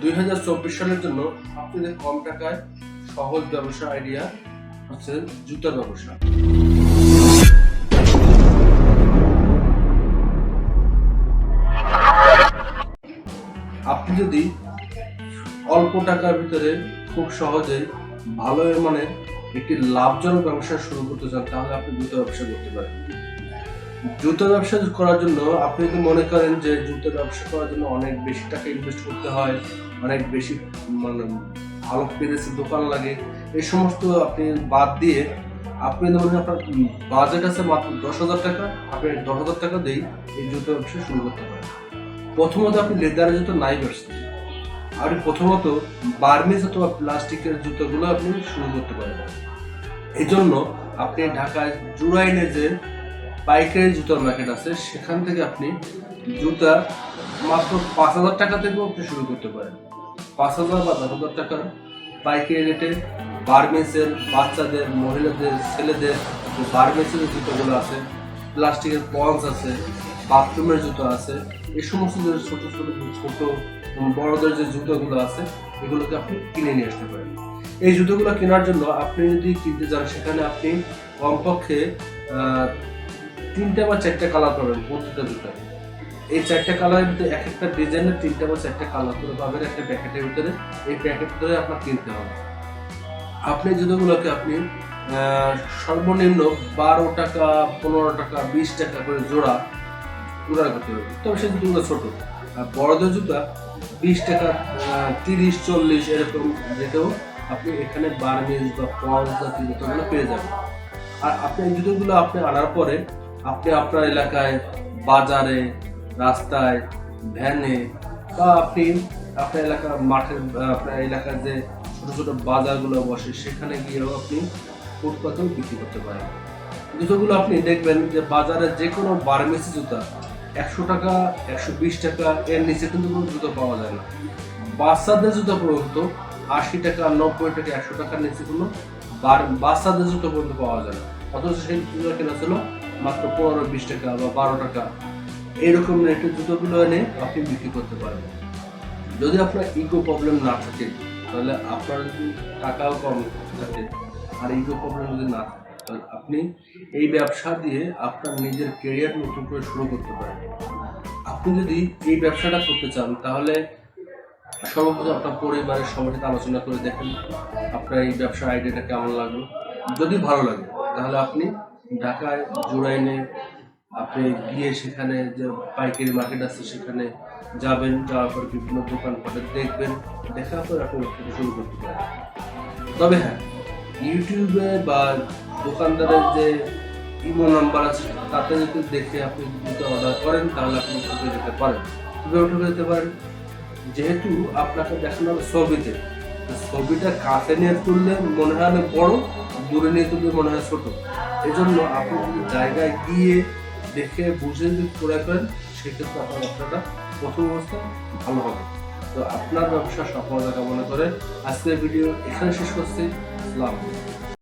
দুই সালের জন্য সবচেয়ে কম টাকায় সহজ ব্যবসা আইডিয়া হচ্ছে জুতার ব্যবসা। আপনি যদি অল্প টাকার ভিতরে খুব সহজে ভালো মানে একটি লাভজনক ব্যবসা শুরু করতে চান, তাহলে আপনি জুতো ব্যবসা করতে পারেন। জুতো ব্যবসা করার জন্য আপনি যদি মনে করেন যে জুতো ব্যবসা করার জন্য অনেক বেশি টাকা ইনভেস্ট করতে হয়, অনেক বেশি মানে ভালো পেরেছে, দোকান লাগে, এই সমস্ত আপনি বাদ দিয়ে আপনি ধরুন আপনার বাজেট আছে মাত্র দশ হাজার টাকা, আপনি দশ হাজার টাকা দিয়েই এই জুতো ব্যবসা শুরু করতে পারেন। প্রথমত আপনি লেদারের জুতো নাই ব্যবসা আপনি প্রথমত বার্মিজ অথবা প্লাস্টিকের জুতোগুলো আপনি শুরু করতে পারেন। এই জন্য আপনি ঢাকায় জুরাইনে যে পাইকারি জুতার মার্কেট আছে, সেখান থেকে আপনি জুতা মাত্র পাঁচ হাজার টাকা থেকেও আপনি শুরু করতে পারেন। পাঁচ হাজার বা দশ হাজার টাকার পাইকারি রেটে বার্মেসের বাচ্চাদের, মহিলাদের, ছেলেদের যে বার্মেসের জুতোগুলো আছে, প্লাস্টিকের পঞ্চ আছে, বাথরুমের জুতো আছে, এই সমস্ত যে ছোট ছোট ছোট বড়দের যে জুতোগুলো আছে, এগুলোকে আপনি কিনে নিয়ে আসতে পারেন। এই জুতোগুলো কেনার জন্য আপনি যদি কিনতে যান সেখানে আপনি কমপক্ষে তিনটা বা চারটা কালার পাবেন প্রত্যেকটা জুতায় এই চারটা কালারের ভিতরে এক একটা ডিজাইনের তিনটা বা চারটা কালার করে পাবেন একটা প্যাকেটের ভিতরে। এই প্যাকেট ধরে আপনার কিনতে হবে। আপনি জুতোগুলোকে আপনি সর্বনিম্ন বারো টাকা, পনেরো টাকা, বিশ টাকা করে জোড়া জোড়া করতে হবে। তবে সেই জুতোগুলো ছোট। আর বড়দের জুতা বিশ টাকা তিরিশ, চল্লিশ এরকম যেতেও আপনি এখানে বার্মিজ বা জাতীয় জুতোগুলো পেয়ে যাবেন। আর আপনি জুতোগুলো আপনি আনার পরে আপনি আপনার এলাকায়, বাজারে, রাস্তায়, ভ্যানে বা আপনি আপনার এলাকার মাঠের আপনার এলাকার যে ছোট ছোট বাজারগুলো বসে, সেখানে গিয়েও আপনি ফুটপাতেও বিক্রি করতে পারেন। জুতোগুলো আপনি দেখবেন যে বাজারে যে কোনো বার্মেসি জুতা, একশো টাকা, একশো বিশ টাকা, এর নিচে কিন্তু কোনো জুতো পাওয়া যায় না। বাচ্চাদের জুতো পর্যন্ত আশি টাকা, নব্বই টাকা, একশো টাকার নিচে কোনো বার- বাচ্চাদের জুতো পর্যন্ত পাওয়া যায় না। অথচ সেই জুতো কেনা ছিল মাত্র পনেরো, বিশ টাকা বা বারো টাকা। এইরকম রেটের জুতোগুলো এনে আপনি বিক্রি করতে পারেন যদি আপনার ইকো প্রবলেম না থাকে, তাহলে আপনার যদি টাকাও কম থাকে, আর ইকো প্রবলেম যদি না থাকে আপনি এই ব্যবসা দিয়ে আপনার নিজের কেরিয়ার নতুন করে শুরু করতে পারেন। আপনি যদি এই ব্যবসাটা করতে চান, তাহলে সর্বপ্রথম আপনার পরিবারের সবার সাথে আলোচনা করে দেখেন আপনার এই ব্যবসার আইডিয়াটা কেমন লাগল। যদি ভালো লাগে, তাহলে আপনি ঢাকায় জোড়াইনে আপনি গিয়ে সেখানে যে পাইকারি মার্কেট আছে সেখানে যাবেন, যাওয়ার পর বিভিন্ন দোকানপাটে দেখবেন, দেখার পর আপনি ব্যবসাটা শুরু করতে পারেন। তবে হ্যাঁ ইউটিউবে বা দোকানদারের যে ইমো নাম্বার আছে, তাতে যদি দেখে আপনি যদি অর্ডার করেন, তাহলে আপনি ঠকে যেতে পারেন। কীভাবে ঠকে যেতে পারেন। যেহেতু আপনাকে দেখানো হবে ছবিতে ছবিটা কাছে নিয়ে তুললে মনে হয় বড়, দূরে নিয়ে তুললে মনে হয় ছোট। এই জন্য আপনি যদি জায়গায় গিয়ে দেখে বুঝে যদি করে করেন সেক্ষেত্রে আপনার ব্যবসাটা প্রথম অবস্থা ভালো হবে। তো আপনার ব্যবসা সফলতা কামনা করে আজকের ভিডিও এখানে শেষ করছি। আসসালাম